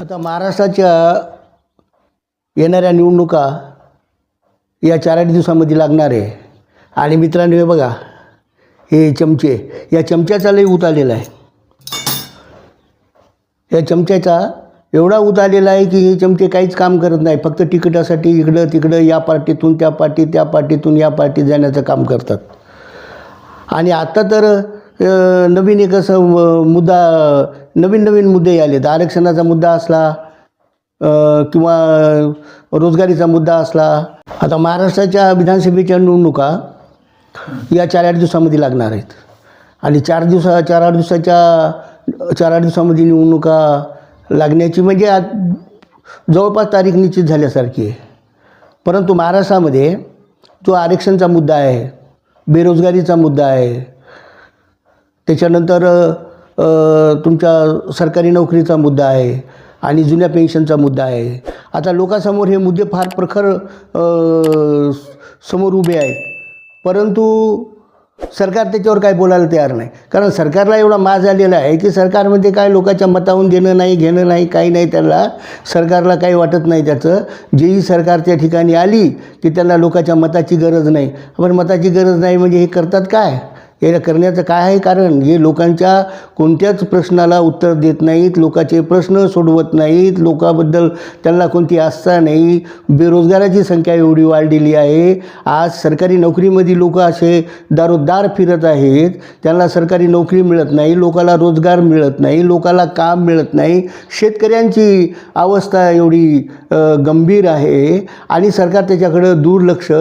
आता महाराष्ट्राच्या येणाऱ्या निवडणुका या चार आठ दिवसामध्ये लागणार आहे. आणि मित्रांनो हे बघा हे चमचे या चमच्याचा लई ऊत आलेला आहे. या चमच्याचा एवढा ऊत आलेला आहे की हे चमचे काहीच काम करत नाही. फक्त तिकिटासाठी इकडं तिकडं या पार्टीतून त्या पार्टी त्या पार्टीतून या पार्टीत जाण्याचं काम करतात. आणि आत्ता तर नवीन एक असं मुद्दा नवीन नवीन मुद्दे आलेत. आरक्षणाचा मुद्दा असला किंवा रोजगारीचा मुद्दा असला. आता महाराष्ट्राच्या विधानसभेच्या निवडणुका या चार आठ दिवसामध्ये लागणार आहेत. आणि चार दिवसा चार आठ दिवसाच्या चार आठ दिवसामध्ये निवडणुका लागण्याची म्हणजे आज जवळपास तारीख निश्चित झाल्यासारखी आहे. परंतु महाराष्ट्रामध्ये जो आरक्षणचा मुद्दा आहे बेरोजगारीचा मुद्दा आहे त्याच्यानंतर तुमच्या सरकारी नोकरीचा मुद्दा आहे आणि जुन्या पेन्शनचा मुद्दा आहे. आता लोकांसमोर हे मुद्दे फार प्रखर समोर उभे आहेत. परंतु सरकार त्याच्यावर काय बोलायला तयार नाही. कारण सरकारला एवढा माज आलेला आहे की सरकारमध्ये काय लोकांच्या मताहून देणं नाही घेणं नाही काही नाही त्याला सरकारला काही वाटत नाही त्याचं. जेही सरकार त्या ठिकाणी आली की त्यांना लोकांच्या मताची गरज नाही. पण मताची गरज नाही म्हणजे हे करतात काय? याला करण्याचं काय आहे कारण? हे लोकांच्या कोणत्याच प्रश्नाला उत्तर देत नाहीत लोकांचे प्रश्न सोडवत नाहीत लोकाबद्दल त्यांना कोणती आस्था नाही. बेरोजगाराची संख्या एवढी वाढलेली आहे. आज सरकारी नोकरीमध्ये लोक असे दारोदार फिरत आहेत. त्यांना सरकारी नोकरी मिळत नाही लोकाला रोजगार मिळत नाही लोकाला काम मिळत नाही. शेतकऱ्यांची अवस्था एवढी गंभीर आहे. आणि सरकार त्याच्याकडं दुर्लक्ष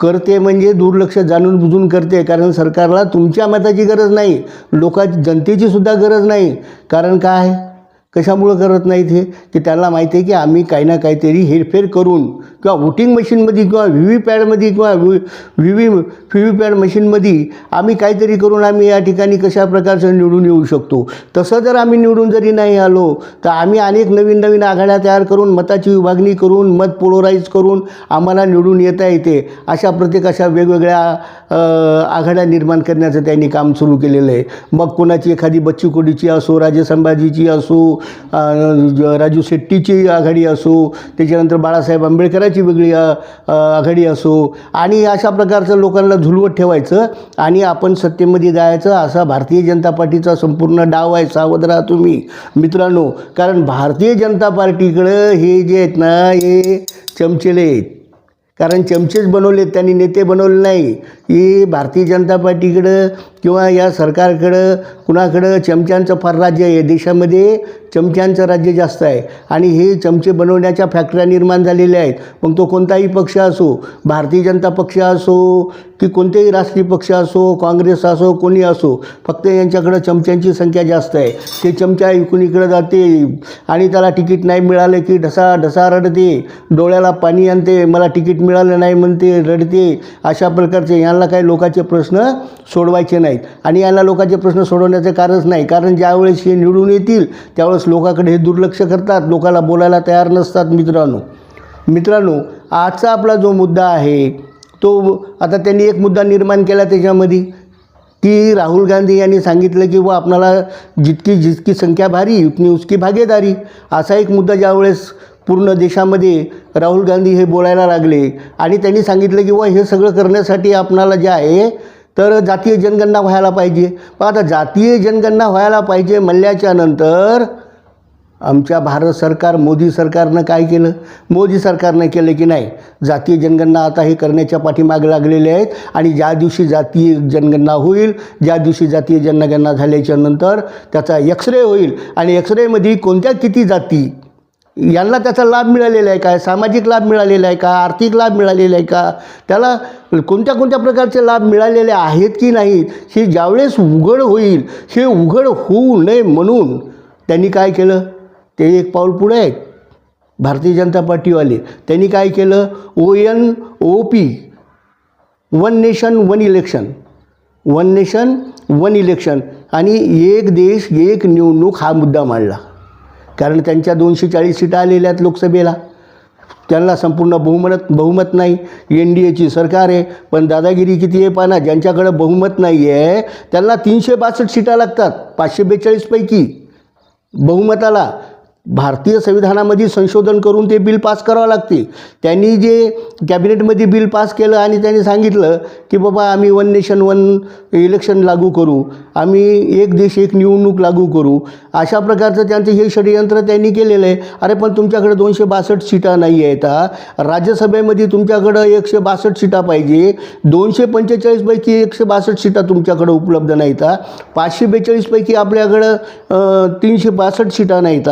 करते म्हणजे दुर्लक्ष जाणून बुजून करते कारण सरकारला तुमच्या मताची गरज नाही लोका जनतेची सुद्धा गरज नाही. कारण काय? कशामुळं करत नाहीत हे? की त्यांना माहिती आहे की आम्ही काही ना काहीतरी हेरफेर करून किंवा वोटिंग मशीनमध्ये किंवा व्ही व्ही पॅडमध्ये किंवा V V V V pad मशीनमध्ये आम्ही काहीतरी करून आम्ही या ठिकाणी कशा प्रकारचं निवडून येऊ शकतो? तसं जर आम्ही निवडून जरी नाही आलो तर आम्ही अनेक नवीन नवीन आघाड्या तयार करून मताची विभागणी करून मत पोलोराईज करून आम्हाला निवडून येता येते. अशा प्रत्येक अशा वेगवेगळ्या आघाड्या निर्माण करण्याचं त्यांनी काम सुरू केलेलं आहे. मग कोणाची एखादी बच्ची कोडीची असो राजे संभाजीची असो राजू शेट्टीची आघाडी असो त्याच्यानंतर बाळासाहेब आंबेडकराची वेगळी आघाडी असो आणि अशा प्रकारचं लोकांना झुलवत ठेवायचं आणि आपण सत्तेमध्ये जायचं असा भारतीय जनता पार्टीचा संपूर्ण डाव आहे सावध राहा तुम्ही मित्रांनो. कारण भारतीय जनता पार्टीकडं हे जे आहेत ना हे चमचेले आहेत. कारण चमचेच बनवले त्यांनी नेते बनवले नाही. ही भारतीय जनता पार्टीकडं किंवा या सरकारकडं कुणाकडं चमच्यांचं फार राज्य आहे देशामध्ये. चमच्यांचं राज्य जास्त आहे. आणि हे चमचे बनवण्याच्या फॅक्टऱ्या निर्माण झालेल्या आहेत. मग तो कोणताही पक्ष असो भारतीय जनता पक्ष असो की कोणतेही राष्ट्रीय पक्ष असो काँग्रेस असो कोणी असो फक्त यांच्याकडं चमच्यांची संख्या जास्त आहे. ते चमचा इकडून इकडं जाते आणि त्याला तिकीट नाही मिळालं की ढसा ढसा रडते. डोळ्याला पाणी आणते मला तिकीट मिळालं नाही म्हणते रडते. अशा प्रकारचे यांना काही लोकांचे प्रश्न सोडवायचे नाहीत. आणि यांना लोकांचे प्रश्न सोडवण्याचं कारणच नाही. कारण ज्यावेळेस हे निवडून येतील त्यावेळेस लोकांकडे हे दुर्लक्ष करतात लोकाला बोलायला तयार नसतात मित्रांनो. मित्रांनो आजचा आपला जो मुद्दा आहे तो आता त्यांनी एक मुद्दा निर्माण केला त्याच्यामध्ये की राहुल गांधी यांनी सांगितलं की व आपणाला जितकी जितकी संख्या भारी उतनी उसकी भागीदारी. असा एक मुद्दा ज्यावेळेस पूर्ण देशामध्ये राहुल गांधी हे बोलायला लागले आणि त्यांनी सांगितलं की व हे सगळं करण्यासाठी आपणाला जे आहे तर जातीय जनगणना व्हायला पाहिजे. पण आता जातीय जनगणना व्हायला पाहिजे म्हणल्याच्या नंतर आमच्या भारत सरकार मोदी सरकारनं काय केलं? मोदी सरकारनं केलं की नाही? जातीय जनगणना आता हे करण्याच्या पाठीमागे लागलेले आहेत आणि ज्या दिवशी जातीय जनगणना होईल ज्या दिवशी जातीय जनगणना झाल्याच्यानंतर त्याचा एक्सरे होईल. आणि एक्सरेमध्ये कोणत्या किती जाती? यांना त्याचा लाभ मिळालेला आहे का? सामाजिक लाभ मिळालेला आहे का? आर्थिक लाभ मिळालेला आहे का? त्याला कोणत्या कोणत्या प्रकारचे लाभ मिळालेले आहेत की नाहीत हे ज्यावेळेस उघड होईल हे उघड होऊ नये म्हणून त्यांनी काय केलं? ते एक पाऊल पुढे आहेत. भारतीय जनता पार्टीवाले. त्यांनी काय केलं? O N O P one nation one election one nation one election आणि एक देश एक निवडणूक हा मुद्दा मांडला. कारण त्यांच्या दोनशे चाळीस सीटा आलेल्या आहेत लोकसभेला. त्यांना संपूर्ण बहुमत बहुमत नाही. एन डी एची सरकार आहे. पण दादागिरी किती आहे पाना? ज्यांच्याकडं बहुमत नाही आहे त्यांना तीनशे बासष्ट सीटा लागतात. पाचशे बेचाळीसपैकी बहुमताला. भारतीय संविधानामध्ये संशोधन करून ते बिल पास करावं लागते त्यांनी जे कॅबिनेटमध्ये बिल पास केलं आणि त्यांनी सांगितलं की बाबा आम्ही वन नेशन वन इलेक्शन लागू करू. आम्ही एक देश एक निवडणूक लागू करू. अशा प्रकारचं त्यांचं हे षडयंत्र त्यांनी केलेलं आहे. अरे पण तुमच्याकडे दोनशे बासष्ट सीटा नाही आहेत राज्यसभेमध्ये तुमच्याकडं एकशे बासष्ट सीटा पाहिजे. दोनशे पंचेचाळीसपैकी एकशे बासष्ट सीटा तुमच्याकडं उपलब्ध नाहीत पाचशे बेचाळीसपैकी आपल्याकडं तीनशे बासष्ट सीटा नाहीत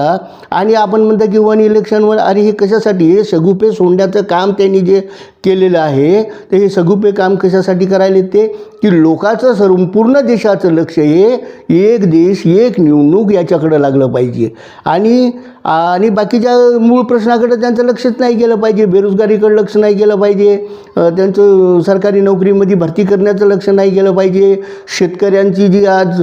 आणि आपण म्हणतो की वन इलेक्शनवर अरे हे कशासाठी? हे सगुपे सोडण्याचं काम त्यांनी जे केलेलं आहे तर हे सगुपे काम कशासाठी करायले ते? की लोकाचं सर्व पूर्ण देशाचं लक्ष हे एक देश एक निवडणूक याच्याकडं लागलं पाहिजे. आणि आणि बाकीच्या मूळ प्रश्नाकडे त्यांचं लक्षच नाही गेलं पाहिजे बेरोजगारीकडे लक्ष नाही गेलं पाहिजे त्यांचं सरकारी नोकरीमध्ये भरती करण्याचं लक्ष नाही गेलं पाहिजे. शेतकऱ्यांची जी आज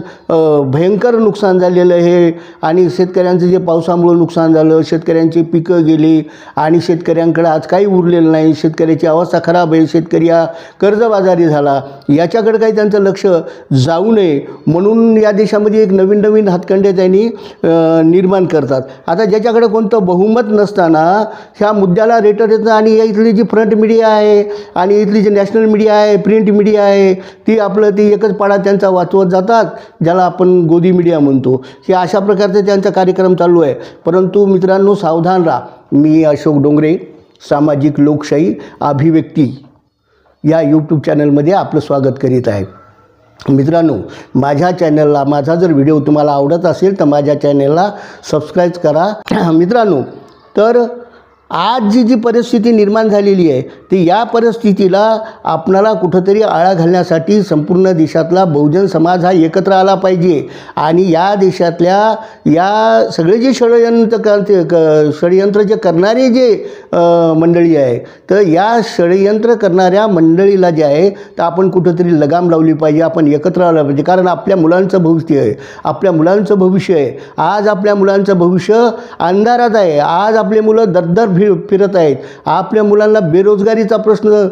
भयंकर नुकसान झालेलं आहे आणि शेतकऱ्यांचं जे पावसामुळे नुकसान झालं. शेतकऱ्यांची पिकं गेली आणि शेतकऱ्यांकडे आज काही उरलेलं नाही. शेतकऱ्याची अवस्था खराब आहे. शेतकरी हा कर्जबाजारी झाला. याच्याकडे काही त्यांचं लक्ष जाऊ नये. म्हणून या देशामध्ये एक नवीन नवीन हातखंडे त्यांनी निर्माण करतात. आता ज्याच्याकडे कोणतं बहुमत नसताना ह्या मुद्द्याला रेटर येतं आणि या इथली जी फ्रंट मीडिया आहे आणि इथली जी नॅशनल मीडिया आहे प्रिंट मीडिया आहे ती आपलं ती एकच पाडा त्यांचा वाचवत जातात ज्याला आपण गोदी मीडिया म्हणतो. हे अशा प्रकारचे त्यांचा कार्यक्रम चालू आहे. परंतु मित्रांनो सावधान राहा. मी अशोक डोंगरे सामाजिक लोकशाही अभिव्यक्ती या यूट्यूब चॅनलमध्ये आपलं स्वागत करीत आहे. मित्रांनो माझ्या चॅनलला माझा जर व्हिडिओ तुम्हाला आवडत असेल तर माझ्या चॅनलला सबस्क्राईब करा. मित्रांनो तर आज जी जी परिस्थिती निर्माण झालेली आहे ती या परिस्थितीला आपणाला कुठंतरी आळा घालण्यासाठी संपूर्ण देशातला बहुजन समाज हा एकत्र आला पाहिजे. आणि या देशातल्या या सगळे जे षडयंत्र करते क षडयंत्र जे करणारे जे मंडळी आहे तर या षडयंत्र करणाऱ्या मंडळीला जे आहे तर आपण कुठंतरी लगाम लावली पाहिजे आपण एकत्र आलं पाहिजे. कारण आपल्या मुलांचं भविष्य आहे आपल्या मुलांचं भविष्य आहे. आज आपल्या मुलांचं भविष्य अंधारात आहे. आज आपले मुलं दरदर फि फिरत आहेत. आपल्या मुलांना बेरोजगारीचा प्रश्न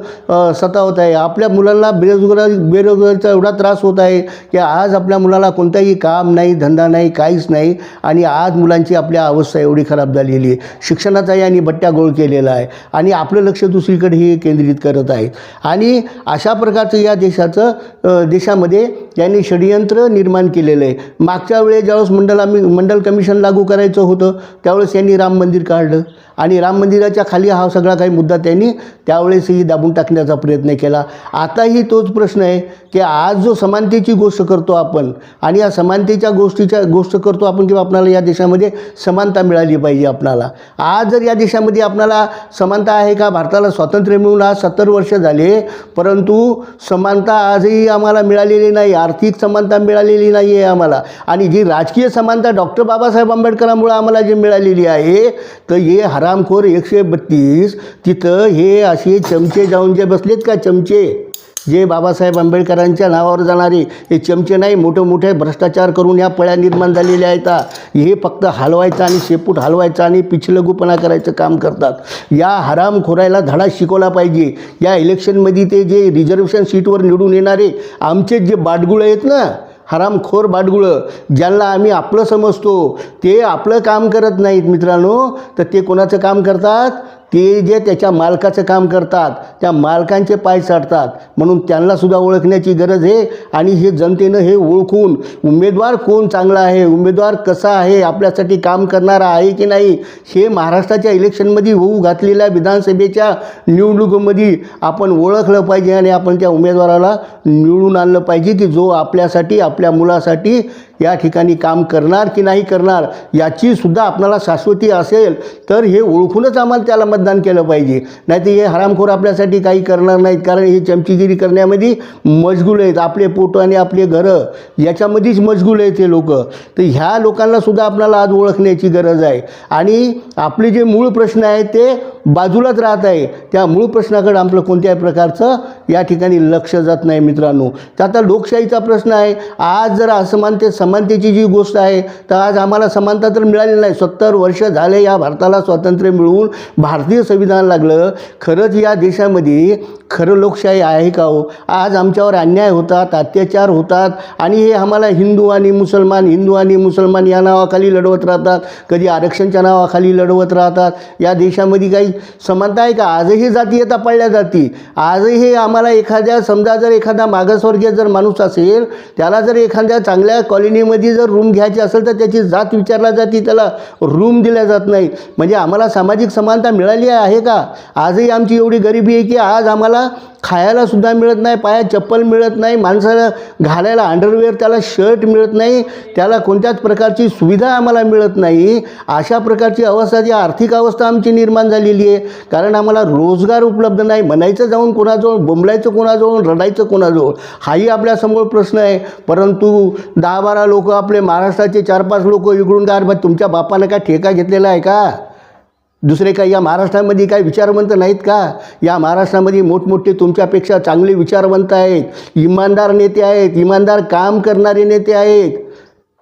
सतावत आहे. आपल्या मुलांना बेरोजगारी बेरोजगारीचा एवढा त्रास होत आहे की आज आपल्या मुलाला कोणताही काम नाही धंदा नाही काहीच नाही आणि आज मुलांची आपल्या अवस्था एवढी खराब झालेली आहे. शिक्षणाचा यांनी बट्ट्या गोळ केलेला आहे आणि आपलं लक्ष दुसरीकडे हे केंद्रित करत आहेत आणि अशा प्रकारचं या देशाचं देशामध्ये त्यांनी षडयंत्र निर्माण केलेलं आहे. मागच्या वेळेस ज्यावेळेस मंडल आम्ही मंडल कमिशन लागू करायचं होतं त्यावेळेस यांनी राम मंदिर काढलं. आणि राम मंदिराच्या खाली हा सगळा काही मुद्दा त्यांनी त्यावेळेसही दाबून टाकण्याचा प्रयत्न केला. आताही तोच प्रश्न आहे की आज जो समानतेची गोष्ट करतो आपण आणि या समानतेच्या गोष्टीच्या गोष्ट करतो आपण किंवा आपल्याला या देशामध्ये समानता मिळाली पाहिजे आपणाला. आज जर या देशामध्ये आपणाला समानता आहे का? भारताला स्वातंत्र्य मिळून आज सत्तर वर्ष झाले परंतु समानता आजही आम्हाला मिळालेली नाही आर्थिक समानता मिळालेली नाही आहे आम्हाला. आणि जी राजकीय समानता डॉक्टर बाबासाहेब आंबेडकरांमुळे आम्हाला जी मिळालेली आहे तर हे हरामखोर एकशे बत्तीस तिथं हे असे चमचे जाऊन जे बसलेत का चमचे? जे बाबासाहेब आंबेडकरांच्या नावावर जाणारे हे चमचे नाही मोठे मोठे भ्रष्टाचार करून या पळ्या निर्माण झालेल्या आहेत. हे फक्त हलवायचं आणि शेपूट हलवायचं आणि पिछलगूपणा करायचं काम करतात. या हरामखोरायला धडा शिकवला पाहिजे. या इलेक्शनमध्ये ते जे रिझर्वेशन सीटवर निवडून येणारे आमचे जे बाटगुळ आहेत ना हरामखोर बाटगुळं ज्यांना आम्ही आपलं समजतो ते आपलं काम करत नाहीत मित्रांनो. तर ते कोणाचं काम करतात? ते जे त्याच्या मालकाचं काम करतात त्या मालकांचे पाय चाटतात म्हणून त्यांनासुद्धा ओळखण्याची गरज आहे. आणि हे जनतेनं हे ओळखून उमेदवार कोण चांगला आहे उमेदवार कसा आहे आपल्यासाठी काम करणारा आहे की नाही हे महाराष्ट्राच्या इलेक्शनमध्ये होऊ घातलेल्या विधानसभेच्या निवडणुकीमध्ये आपण ओळखलं पाहिजे आणि आपण त्या उमेदवाराला निवडून आणलं पाहिजे की जो आपल्यासाठी आपल्या मुलासाठी या ठिकाणी काम करणार की नाही करणार याची सुद्धा आपणाला शाश्वती असेल तर हे ओळखूनच आम्हाला त्याला मतदान केलं पाहिजे. नाही तर हे हरामखोर आपल्यासाठी काही करणार नाहीत कारण हे चमचीगिरी करण्यामध्ये मजगूल आहेत. आपले पोटं आणि आपले घरं याच्यामध्येच मजगूल आहेत हे लोक. तर ह्या लोकांना सुद्धा आपल्याला आज ओळखण्याची गरज आहे. आणि आपले जे मूळ प्रश्न आहेत ते बाजूलाच राहत आहे. त्या मूळ प्रश्नाकडे आपलं कोणत्याही प्रकारचं या ठिकाणी लक्ष जात नाही मित्रांनो. तर आता लोकशाहीचा प्रश्न आहे. आज जर असमानते समानतेची जी गोष्ट आहे तर आज आम्हाला समानता तर मिळाली नाही. सत्तर वर्ष झाले या भारताला स्वातंत्र्य मिळवून भारतीय संविधान लागलं. खरंच या देशामध्ये खरं लोकशाही आहे का हो? आज आमच्यावर अन्याय होतात अत्याचार होतात आणि हे आम्हाला हिंदू आणि मुसलमान हिंदू आणि मुसलमान या नावाखाली लढवत राहतात कधी आरक्षणच्या नावाखाली लढवत राहतात. या देशामध्ये काही समानता आहे का? आजही जातीयता पाळल्या जाती. आजही आम्हाला एखाद्या समजा जर एखादा मागासवर्गीय जर माणूस असेल त्याला जर एखाद्या चांगल्या कॉलनीमध्ये जर रूम घ्यायची असेल तर त्याची जात विचारल्या जाते त्याला रूम दिल्या जात नाही. म्हणजे आम्हाला सामाजिक समानता मिळाली आहे का? आजही आमची एवढी गरिबी आहे की आज आम्हाला खायला खायलासुद्धा मिळत नाही पायात चप्पल मिळत नाही माणसाला घालायला अंडरवेअर त्याला शर्ट मिळत नाही त्याला कोणत्याच प्रकारची सुविधा आम्हाला मिळत नाही. अशा प्रकारची अवस्था जी आर्थिक अवस्था आमची निर्माण झालेली आहे. कारण आम्हाला रोजगार उपलब्ध नाही. म्हणायचं जाऊन कोणाजवळ बोंबलायचं कोणाजवळ रडायचं कोणाजवळ हाही आपल्यासमोर प्रश्न आहे. परंतु दहा बारा लोक आपले महाराष्ट्राचे चार पाच लोक इकडून गार बा तुमच्या बापानं काय ठेका घेतलेला आहे का? दुसरे काही या महाराष्ट्रामध्ये काही विचारवंत नाहीत का? या महाराष्ट्रामध्ये मोठमोठे तुमच्यापेक्षा चांगले विचारवंत आहेत इमानदार नेते आहेत इमानदार काम करणारे नेते आहेत.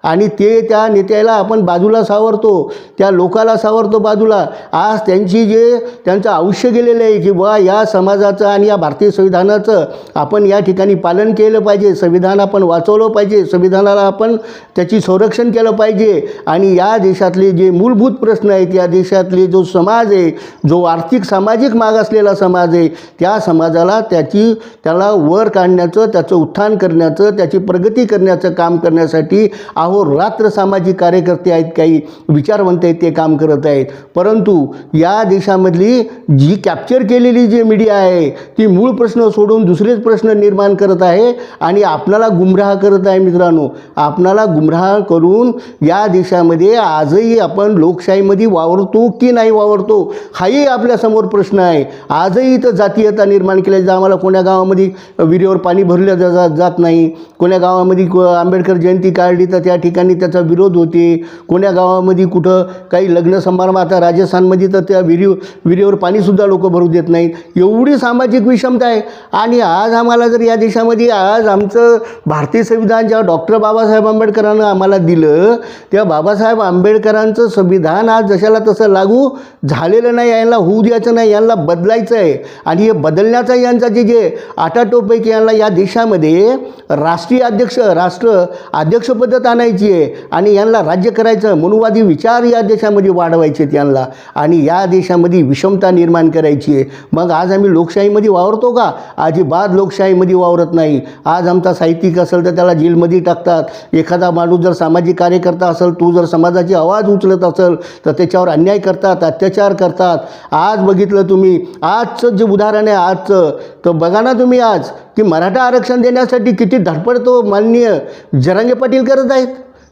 आणि ते त्या नेत्याला आपण बाजूला सावरतो त्या लोकाला सावरतो बाजूला. आज त्यांची जे त्यांचं आयुष्य गेलेलं आहे की बा या समाजाचं आणि या भारतीय संविधानाचं आपण या ठिकाणी पालन केलं पाहिजे संविधान आपण वाचवलं पाहिजे संविधानाला आपण त्याची संरक्षण केलं पाहिजे. आणि या देशातले जे मूलभूत प्रश्न आहेत या देशातले जो समाज आहे जो आर्थिक सामाजिक मागासलेला समाज आहे त्या समाजाला त्याची त्याला वर काढण्याचं त्याचं उत्थान करण्याचं त्याची प्रगती करण्याचं काम करण्यासाठी अहोरात्र सामाजिक कार्यकर्ते आहेत काही विचारवंत आहेत ते काम करत आहेत. परंतु या देशामधली जी कॅप्चर केलेली जी मीडिया आहे ती मूळ प्रश्न सोडून दुसरेच प्रश्न निर्माण करत आहे आणि आपणाला गुमराह करत आहे मित्रांनो. आपणाला गुमराह करून या देशामध्ये आजही आपण लोकशाहीमध्ये वावरतो की नाही वावरतो हाही आपल्यासमोर प्रश्न आहे. आजही इथं जातीयता निर्माण केल्या जा आम्हाला कोण्या गावामध्ये विहिरीवर पाणी भरलं जा जात नाही. कोण्या गावामध्ये आंबेडकर जयंती काढली तर त्या ठिकाणी त्याचा विरोध होते. कोण्या गावामध्ये कुठं काही लग्न समारंभ आता राजस्थानमध्ये तर त्या विहिरी विहिरीवर पाणीसुद्धा लोक भरू देत नाहीत. एवढी सामाजिक विषमता आहे. आणि आज आम्हाला जर या देशामध्ये आज आमचं भारतीय संविधान जेव्हा डॉक्टर बाबासाहेब आंबेडकरांना आम्हाला दिलं त्या बाबासाहेब आंबेडकरांचं संविधान आज जशाला तसं लागू झालेलं नाही यांना होऊ द्यायचं नाही यांना बदलायचं आहे. आणि हे बदलण्याचा यांचा जे जे आटाटोपैकी यांना या देशामध्ये राष्ट्रीय अध्यक्ष राष्ट्र अध्यक्ष आणायचं करायची आहे आणि यांना राज्य करायचं मनुवादी विचार या देशामध्ये वाढवायचे आहेत यांना. आणि या देशामध्ये विषमता निर्माण करायची आहे. मग आज आम्ही लोकशाहीमध्ये वावरतो का? अजिबात लोकशाहीमध्ये वावरत नाही. आज आमचा साहित्यिक असेल तर त्याला जेलमध्ये टाकतात. एखादा माणूस जर सामाजिक कार्यकर्ता असेल तो जर समाजाची आवाज उचलत असेल तर त्याच्यावर अन्याय करतात अत्याचार करतात. आज बघितलं तुम्ही आजचं जे उदाहरण आहे आजचं तर बघा ना तुम्ही आज की मराठा आरक्षण देण्यासाठी किती धडपड तो माननीय जरांगे पाटील करत आहेत.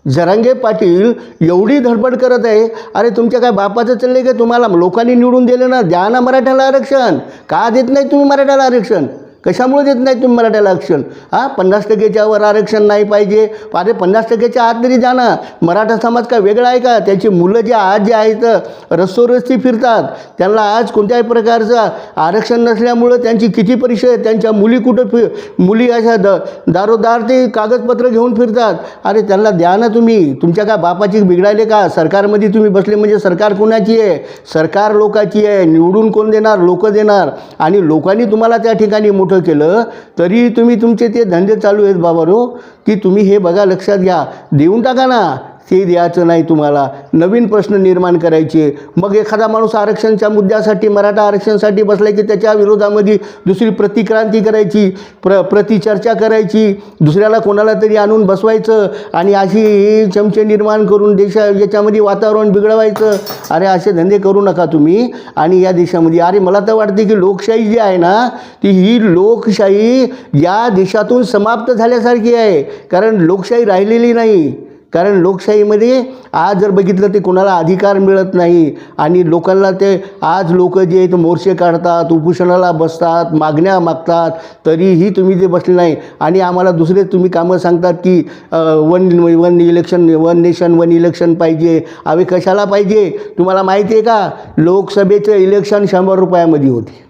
जरांगे पाटील एवढी धडपड करत आहे अरे तुमच्या काय बापाचं चाललंय का? तुम्हाला लोकांनी निवडून दिलं ना द्या ना मराठ्याला आरक्षण. का देत नाही तुम्ही मराठ्याला आरक्षण? कशामुळे देत नाही तुम्ही मराठ्याला आरक्षण? हां पन्नास टक्केच्या वर आरक्षण नाही पाहिजे. अरे पन्नास टक्केच्या आत तरी जा ना. मराठा समाज काय वेगळा आहे का? त्याची मुलं जे आज जे आहेत रस्तोरस्ती फिरतात. त्यांना आज कोणत्याही प्रकारचं आरक्षण नसल्यामुळं त्यांची किती परीक्षा आहे त्यांच्या मुली कुठं फि मुली अशा द दारोदार ते कागदपत्र घेऊन फिरतात. अरे त्यांना द्या ना तुम्ही. तुमच्या काय बापाची बिघडायले का? सरकारमध्ये तुम्ही बसले म्हणजे सरकार कोणाची आहे? सरकार लोकाची आहे. निवडून कोण देणार? लोक देणार. आणि लोकांनी तुम्हाला त्या ठिकाणी मोठं केलं तरी तुम्ही तुमचे ते धंदे चालू आहेत बाबा रो की तुम्ही हे बघा लक्षात घ्या. देऊन टाका ना. ते द्यायचं नाही तुम्हाला. नवीन प्रश्न निर्माण करायचे. मग एखादा माणूस आरक्षणच्या मुद्द्यासाठी मराठा आरक्षणासाठी बसला की त्याच्या विरोधामध्ये दुसरी प्रतिक्रांती करायची प्र प्रतिचर्चा करायची दुसऱ्याला कोणाला तरी आणून बसवायचं आणि अशी हे चमचे निर्माण करून देशा याच्यामध्ये वातावरण बिघडवायचं. अरे असे धंदे करू नका तुम्ही. आणि या देशामध्ये अरे मला तर वाटते की लोकशाही जी आहे ना ती ही लोकशाही या देशातून समाप्त झाल्यासारखी आहे. कारण लोकशाही राहिलेली नाही. कारण लोकशाहीमध्ये आज जर बघितलं ते कोणाला अधिकार मिळत नाही आणि लोकांना ते आज लोक जे आहेत मोर्चे काढतात उपोषणाला बसतात मागण्या मागतात तरीही तुम्ही ते बसले नाही. आणि आम्हाला दुसरे तुम्ही कामं सांगतात की one one election one nation one election पाहिजे. अवे कशाला पाहिजे? तुम्हाला माहिती आहे का? लोकसभेचं इलेक्शन शंभर रुपयामध्ये होते.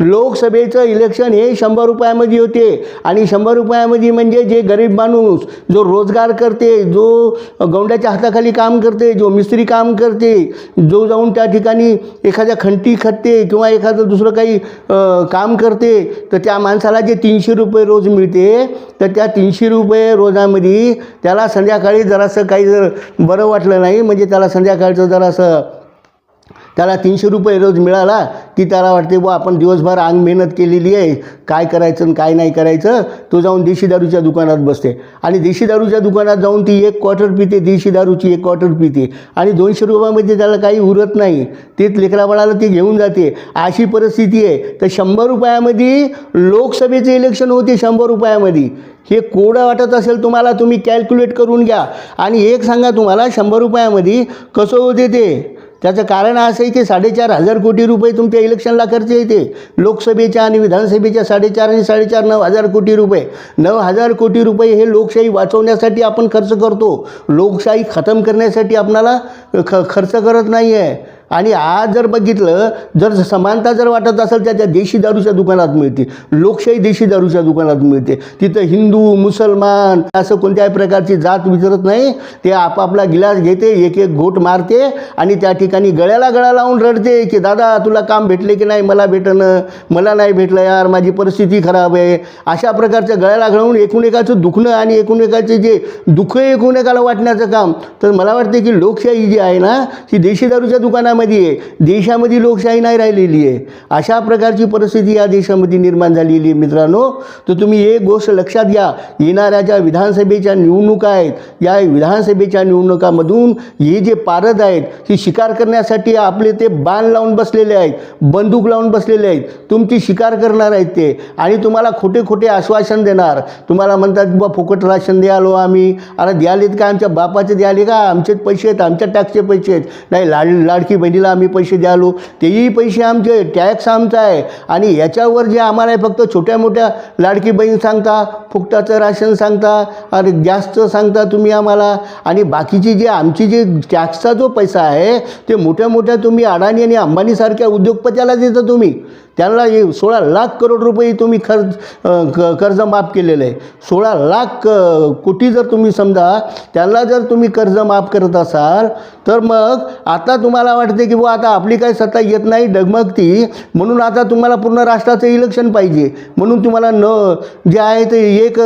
लोकसभेचं इलेक्शन हे शंभर रुपयामध्ये होते. आणि शंभर रुपयामध्ये म्हणजे जे गरीब माणूस जो रोजगार करते जो गौंड्याच्या हाताखाली काम करते जो मिस्त्री काम करते जो जाऊन त्या ठिकाणी एखाद्या खंटी खटते किंवा एखादं दुसरं काही काम करते तर त्या माणसाला जे तीनशे रुपये रोज मिळते तर त्या तीनशे रुपये रोजामध्ये त्याला संध्याकाळी जरासं काही जर बरं वाटलं नाही म्हणजे त्याला संध्याकाळचं जरासं त्याला तीनशे रुपये रोज मिळाला की त्याला वाटते बुवा आपण दिवसभर अंग मेहनत केलेली आहे. काय करायचं आणि काय नाही करायचं? तो जाऊन देशी दारूच्या दुकानात बसते. आणि देशी दारूच्या दुकानात जाऊन ती एक क्वार्टर पिते देशी दारूची एक क्वार्टर पिते. आणि दोनशे रुपयामध्ये त्याला काही उरत नाही. तेच लेकराबाळाला ती घेऊन जाते. अशी परिस्थिती आहे. तर शंभर रुपयामध्ये लोकसभेचे इलेक्शन होते शंभर रुपयामध्ये. हे कोडं वाटत असेल तुम्हाला तुम्ही कॅल्क्युलेट करून घ्या. आणि एक सांगा तुम्हाला शंभर रुपयामध्ये कसं होते ते? त्याचं कारण असं आहे की साडेचार हजार कोटी रुपये तुमच्या इलेक्शनला खर्च येते. लोकसभेच्या आणि विधानसभेच्या साडेचार आणि साडेचार नऊ हजार कोटी रुपये. नऊ हजार कोटी रुपये हे लोकशाही वाचवण्यासाठी आपण खर्च करतो. लोकशाही खतम करण्यासाठी आपणाला ख खर्च करत नाही आहे आणि आज जर बघितलं जर समानता जर वाटत असेल तर त्या देशी दारूच्या दुकानात मिळते. लोकशाही देशी दारूच्या दुकानात मिळते. तिथं हिंदू मुसलमान असं कोणत्याही प्रकारची जात विचारत नाही. ते आपापला गिलास घेते एक एक घोट मारते आणि त्या ठिकाणी गळ्याला गळा लावून रडते की दादा तुला काम भेटले की नाही? मला भेटणं. मला नाही भेटलं यार. माझी परिस्थिती खराब आहे. अशा प्रकारच्या गळ्याला गळवून एकूण एकाचं दुखणं आणि एकूणएकाचे जे दुःख एकूण एकाला वाटण्याचं काम. तर मला वाटते की लोकशाही जी आहे ना ही देशी दारूच्या दुकानामध्ये आहे. देशामध्ये लोकशाही नाही राहिलेली आहे. अशा प्रकारची परिस्थिती या देशामध्ये निर्माण झालेली आहे मित्रांनो. तर तुम्ही एक गोष्ट लक्षात घ्या. येणाऱ्या ज्या विधानसभेच्या निवडणुका आहेत या विधानसभेच्या निवडणुकामधून हे जे पारद आहेत ही शिकार करण्यासाठी आपले ते बाण लावून बसलेले आहेत बंदूक लावून बसलेले आहेत. तुमची शिकार करणार आहेत ते. आणि तुम्हाला खोटे खोटे आश्वासन देणार. तुम्हाला म्हणतात की बा फुकट राशन द्यालो आम्ही. अरे द्यालेत का आमच्या बापाचे? द्याले का? आमचेच पैसे आहेत आमच्या टॅक्सचे पैसे आहेत. नाही लाड लाडकी बहिणीला आम्ही पैसे द्यालो तेही पैसे आमचे टॅक्स आमचा आहे. आणि याच्यावर जे आम्हाला फक्त छोट्या मोठ्या लाडकी बहीण सांगता फुकटाचं राशन सांगता आणि गॅसचं सांगता तुम्ही आम्हाला. आणि बाकीची जे आमची जे टॅक्सचा जो पैसा आहे ते मोठ्या मोठ्या तुम्ही अडाणी आणि अंबानीसारख्या उद्योगपत्याला देता तुम्ही. त्यांना हे सोळा लाख करोड रुपये तुम्ही खर्च कर्ज माफ केलेलं आहे. सोळा लाख कोटी जर तुम्ही समजा त्यांना जर तुम्ही कर्ज माफ करत असाल तर मग आता तुम्हाला वाटते की बुवा आता आपली काय सत्ता येत नाही डगमगती. म्हणून आता तुम्हाला पूर्ण राष्ट्राचं इलेक्शन पाहिजे. म्हणून तुम्हाला न जे आहे ते एक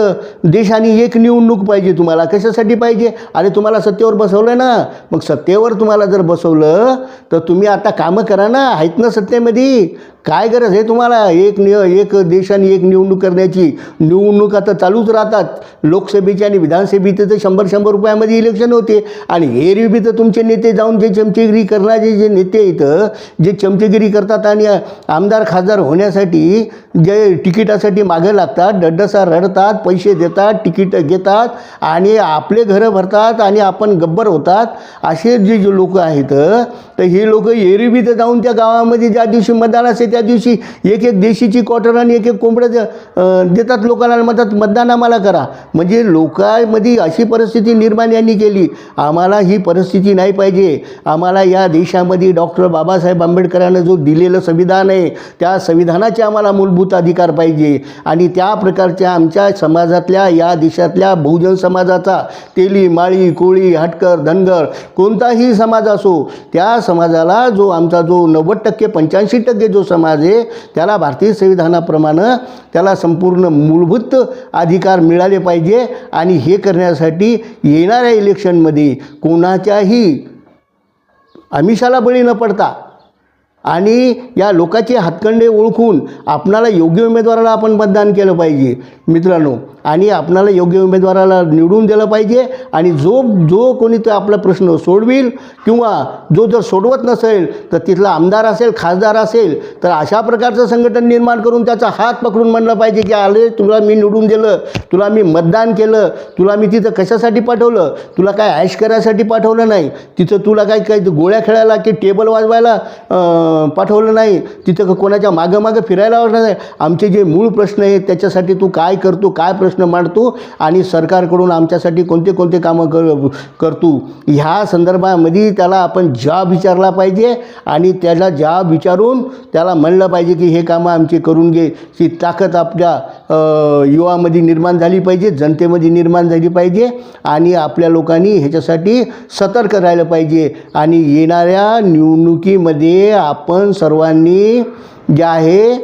देश आणि एक निवडणूक पाहिजे तुम्हाला. कशासाठी पाहिजे? आणि तुम्हाला सत्तेवर बसवलं ना. मग सत्तेवर तुम्हाला जर बसवलं तर तुम्ही आता कामं करा ना. आहेत ना सत्तेमध्ये? काय गरज आहे तुम्हाला? एक नि एक देशाने एक निवडणूक करण्याची. निवडणूक आता चालूच राहतात. लोकसभेची आणि विधानसभेचे तर शंभर शंभर रुपयामध्ये इलेक्शन होते. आणि एरवी तर तुमचे नेते जाऊन जे चमचेगिरी करणारे जे नेते इथं जे चमचेगिरी करतात आणि आमदार खासदार होण्यासाठी जे तिकिटासाठी मागे लागतात डड्डसा रडतात पैसे देतात तिकीट घेतात आणि आपले घरं भरतात आणि आपण गब्बर होतात असे जे जे लोक आहेत तर हे लोक एरवी तर जाऊन त्या गावामध्ये ज्या दिवशी मतदान असेल त्या दिवशी एक एक देशीची क्वार्टर आणि एक एक कोंबडं देतात लोकांना म्हणतात मतदान आम्हाला करा. म्हणजे लोकांमध्ये अशी परिस्थिती निर्माण यांनी केली. आम्हाला ही परिस्थिती नाही पाहिजे. आम्हाला या देशामध्ये डॉक्टर बाबासाहेब आंबेडकरांनं जो दिलेलं संविधान आहे त्या संविधानाचे आम्हाला मूलभूत अधिकार पाहिजे. आणि त्या प्रकारच्या आमच्या समाजातल्या या देशातल्या बहुजन समाजाचा तेली माळी कोळी हटकर धनगर कोणताही समाज असो त्या समाजाला जो आमचा जो नव्वद टक्के पंच्याऐंशी टक्के जो समाज आहे त्याला भारतीय संविधानाप्रमाणे त्याला संपूर्ण मूलभूत अधिकार मिळाले पाहिजे आणि हे करण्यासाठी येणाऱ्या इलेक्शनमध्ये कोणाच्याही आमिषाला बळी न पडता आणि या लोकांचे हातखंडे ओळखून आपणाला योग्य उमेदवाराला आपण मतदान केलं पाहिजे मित्रांनो. आणि आपणाला योग्य उमेदवाराला निवडून दिलं पाहिजे आणि जो जो कोणी तो आपला प्रश्न सोडविल किंवा जो जर सोडवत नसेल तर तिथला आमदार असेल खासदार असेल तर अशा प्रकारचं संघटन निर्माण करून त्याचा हात पकडून म्हणलं पाहिजे की आले तुला मी निवडून दिलं तुला मी मतदान केलं तुला मी तिथं कशासाठी पाठवलं तुला काय ऐश करायसाठी पाठवलं नाही तिथं तुला काय काय गोळ्या खेळायला की टेबल वाजवायला पाठवलं नाही. तिथं कोणाच्या मागं मागं फिरायला आवडणार नाही. आमचे जे मूळ प्रश्न आहेत त्याच्यासाठी तू काय करतो काय प्रश्न मांडतो आणि सरकारकडून आमच्यासाठी कोणते कोणते कामं कर करतो? ह्या संदर्भामध्ये त्याला आपण जॉब विचारला पाहिजे आणि त्याला जॉब विचारून त्याला म्हणलं पाहिजे की हे कामं आमचे करून घे. ही ताकद आपल्या युवामध्ये निर्माण झाली पाहिजे जनतेमध्ये निर्माण झाली पाहिजे आणि आपल्या लोकांनी ह्याच्यासाठी सतर्क राहिलं पाहिजे. आणि येणाऱ्या निवडणुकीमध्ये आप आपण सर्वांनी जे आहे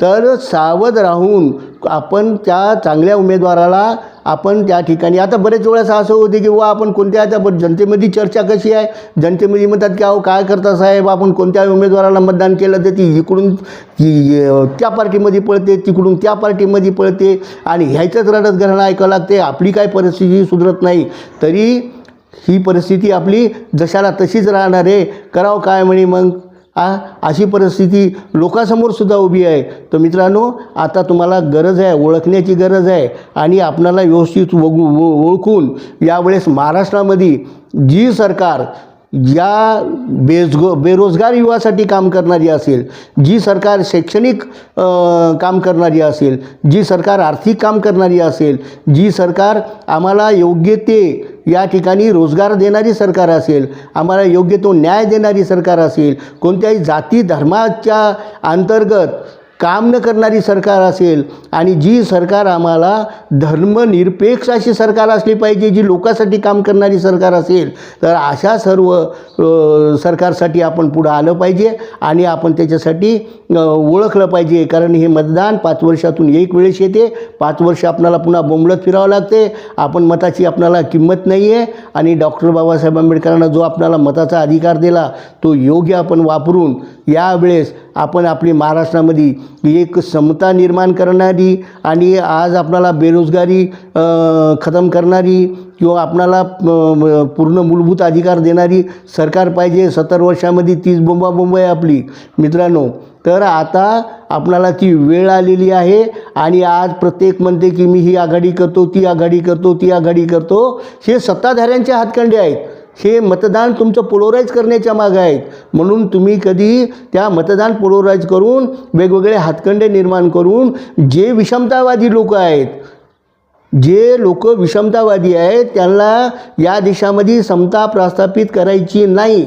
तर सावध राहून आपण त्या चांगल्या उमेदवाराला आपण त्या ठिकाणी आता बरेच वेळेस असं होते की वा आपण कोणत्या आता पण जनतेमध्ये चर्चा कशी आहे? जनतेमध्ये म्हणतात की अहो काय करता साहेब? आपण कोणत्या उमेदवाराला मतदान केलं तर ती इकडून ती त्या पार्टीमध्ये पळते तिकडून त्या पार्टीमध्ये पळते आणि ह्याच्याच रडत घराणं ऐकावं लागते. आपली काय परिस्थिती सुधरत नाही. तरी ही परिस्थिती आपली जशाला तशीच राहणार आहे. करावं काय म्हणे मग? आ अशी परिस्थिती लोकांसमोर सुद्धा उभी आहे. तर मित्रांनो आता तुम्हाला गरज आहे ओळखण्याची गरज आहे आणि आपणाला व्यवस्थित वगू ओळखून यावेळेस महाराष्ट्रामध्ये जी सरकार ज्या बेजगो बेरोजगार युवासाठी काम करणारी असेल जी सरकार शैक्षणिक काम करणारी असेल जी सरकार आर्थिक काम करणारी असेल जी सरकार आम्हाला योग्य ते या ठिकाणी रोजगार देणारी सरकार असेल आम्हाला योग्य तो न्याय देणारी सरकार असेल कोणत्याही जाती धर्माच्या अंतर्गत काम न करणारी सरकार असेल आणि जी सरकार आम्हाला धर्मनिरपेक्ष अशी सरकार असली पाहिजे जी लोकांसाठी काम करणारी सरकार असेल तर अशा सर्व सरकारसाठी आपण पुढं आलं पाहिजे आणि आपण त्याच्यासाठी ओळखलं पाहिजे. कारण हे मतदान पाच वर्षातून एक वेळेस येते. पाच वर्ष आपणाला पुन्हा बोंबलत फिरावं लागते. आपण मताची आपणाला किंमत नाही आहे आणि डॉक्टर बाबासाहेब आंबेडकरांना जो आपणाला मताचा अधिकार दिला तो योग्य आपण वापरून यावेळेस आपण आपली महाराष्ट्रामध्ये एक समता निर्माण करणारी आणि आज आपणाला बेरोजगारी खतम करणारी किंवा आपणाला पूर्ण मूलभूत अधिकार देणारी सरकार पाहिजे. सत्तर वर्षामध्ये तीच बोंबाबोंब आहे आपली. मित्रांनो तर आता आपणाला ती वेळ आलेली आहे आणि आज प्रत्येक म्हणते की मी ही आघाडी करतो ती आघाडी करतो ती आघाडी करतो. हे सत्ताधाऱ्यांचे हातखंडे आहेत. हे मतदान तुमचं पोलोराईज करण्याच्या मागं आहेत. म्हणून तुम्ही कधी त्या मतदान पोलोराईज करून वेगवेगळे हातखंडे निर्माण करून जे विषमतावादी लोक आहेत जे लोक विषमतावादी आहेत त्यांना या देशामध्ये समता प्रस्थापित करायची नाही.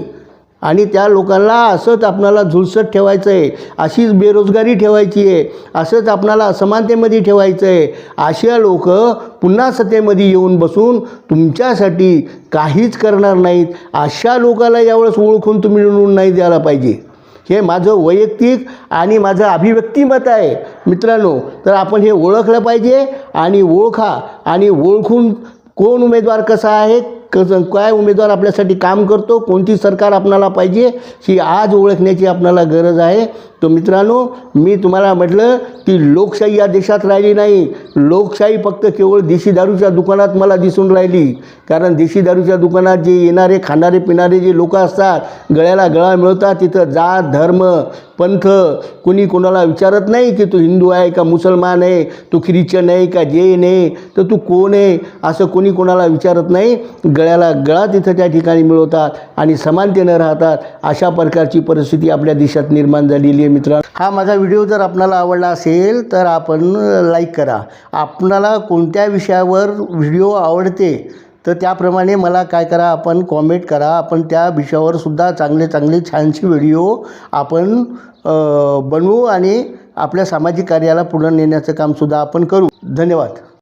आणि त्या लोकांना असंच आपणाला झुलसत ठेवायचं आहे अशीच बेरोजगारी ठेवायची आहे असंच आपणाला असमानतेमध्ये ठेवायचं आहे अशा लोक पुन्हा सत्तेमध्ये येऊन बसून तुमच्यासाठी काहीच करणार नाहीत अशा लोकाला यावेळेस ओळखून तुम्ही निवडून नाही द्यायला पाहिजे. हे माझं वैयक्तिक आणि माझं अभिव्यक्ती मत आहे. मित्रांनो तर आपण हे ओळखलं पाहिजे आणि ओळखा आणि ओळखून कोण उमेदवार कसा आहे कसं काय उमेदवार आपल्यासाठी काम करतो कोणती सरकार आपणाला पाहिजे ही आज ओळखण्याची आपणाला गरज आहे. तर मित्रांनो मी तुम्हाला म्हटलं की लोकशाही या देशात राहिली नाही. लोकशाही फक्त केवळ देशी दारूच्या दुकानात मला दिसून राहिली. कारण देशी दारूच्या दुकानात जे येणारे खाणारे पिणारे जे लोक असतात गळ्याला गळा मिळतात तिथं जात धर्म पंथ कोणी कोणाला विचारत नाही की तू हिंदू आहे का मुसलमान आहे तू ख्रिश्चन आहे का जैन आहे तर तू कोण आहे असं कोणी कोणाला विचारत नाही. गळ्याला गळा तिथं त्या ठिकाणी मिळवतात आणि समानतेनं राहतात. अशा प्रकारची परिस्थिती आपल्या देशात निर्माण झालेली आहे. मित्रांनो. हा माझा व्हिडिओ जर आपणाला आवडला असेल तर आपण लाईक करा. आपणाला कोणत्या विषयावर व्हिडिओ आवडते तर त्याप्रमाणे मला काय करा आपण कॉमेंट करा. आपण त्या विषयावर सुद्धा चांगले चांगले छानशी व्हिडिओ आपण बनवू आणि आपल्या सामाजिक कार्याला पुढे नेण्याचं कामसुद्धा आपण करू. धन्यवाद.